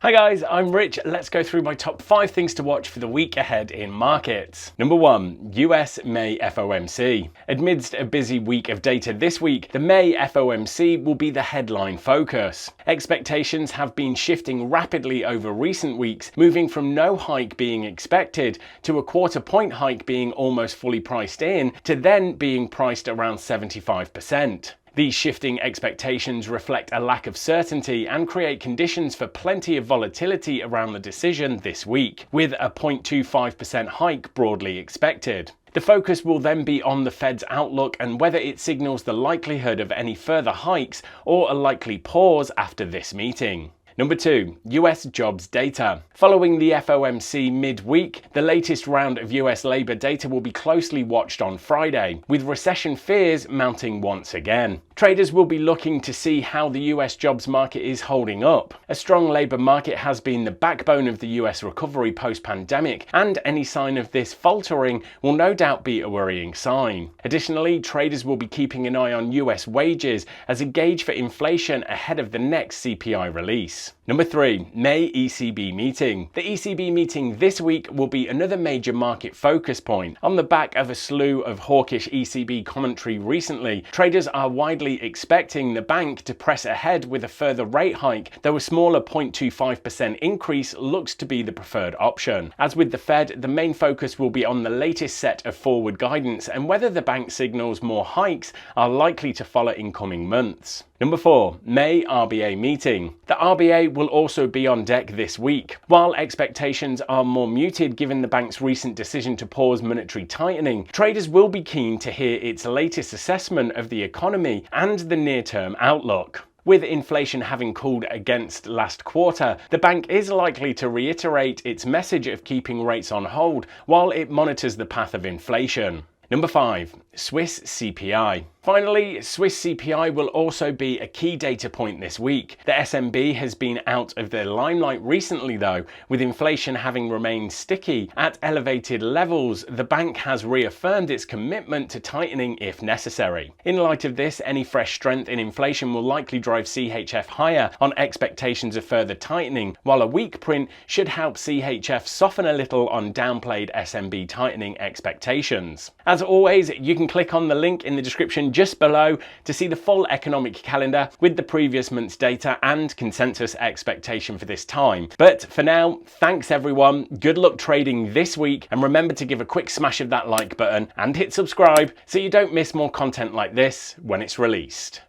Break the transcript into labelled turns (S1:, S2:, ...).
S1: Hi guys, I'm Rich. Let's go through my top five things to watch for the week ahead in markets. Number one, US May FOMC. Amidst a busy week of data this week, the May FOMC will be the headline focus. Expectations have been shifting rapidly over recent weeks, moving from no hike being expected to a quarter point hike being almost fully priced in to then being priced around 75%. These shifting expectations reflect a lack of certainty and create conditions for plenty of volatility around the decision this week, with a 0.25% hike broadly expected. The focus will then be on the Fed's outlook and whether it signals the likelihood of any further hikes or a likely pause after this meeting. Number two, US jobs data. Following the FOMC midweek, the latest round of US labour data will be closely watched on Friday, with recession fears mounting once again. Traders will be looking to see how the US jobs market is holding up. A strong labour market has been the backbone of the US recovery post pandemic, and any sign of this faltering will no doubt be a worrying sign. Additionally, traders will be keeping an eye on US wages as a gauge for inflation ahead of the next CPI release. Number three, May ECB meeting. The ECB meeting this week will be another major market focus point. On the back of a slew of hawkish ECB commentary recently, traders are widely expecting the bank to press ahead with a further rate hike, though a smaller 0.25% increase looks to be the preferred option. As with the Fed, the main focus will be on the latest set of forward guidance and whether the bank signals more hikes are likely to follow in coming months. Number four, May RBA meeting. RBA will also be on deck this week. While expectations are more muted given the bank's recent decision to pause monetary tightening, traders will be keen to hear its latest assessment of the economy and the near term outlook. With inflation having cooled against last quarter, the bank is likely to reiterate its message of keeping rates on hold while it monitors the path of inflation. Number five, Swiss CPI. Finally, Swiss CPI will also be a key data point this week. The SMB has been out of the limelight recently, though, with inflation having remained sticky at elevated levels. The bank has reaffirmed its commitment to tightening if necessary. In light of this, any fresh strength in inflation will likely drive CHF higher on expectations of further tightening, while a weak print should help CHF soften a little on downplayed SMB tightening expectations. As always, you can click on the link in the description just below to see the full economic calendar with the previous month's data and consensus expectation for this time. But for now, thanks everyone, good luck trading this week, and remember to give a quick smash of that like button and hit subscribe so you don't miss more content like this when it's released.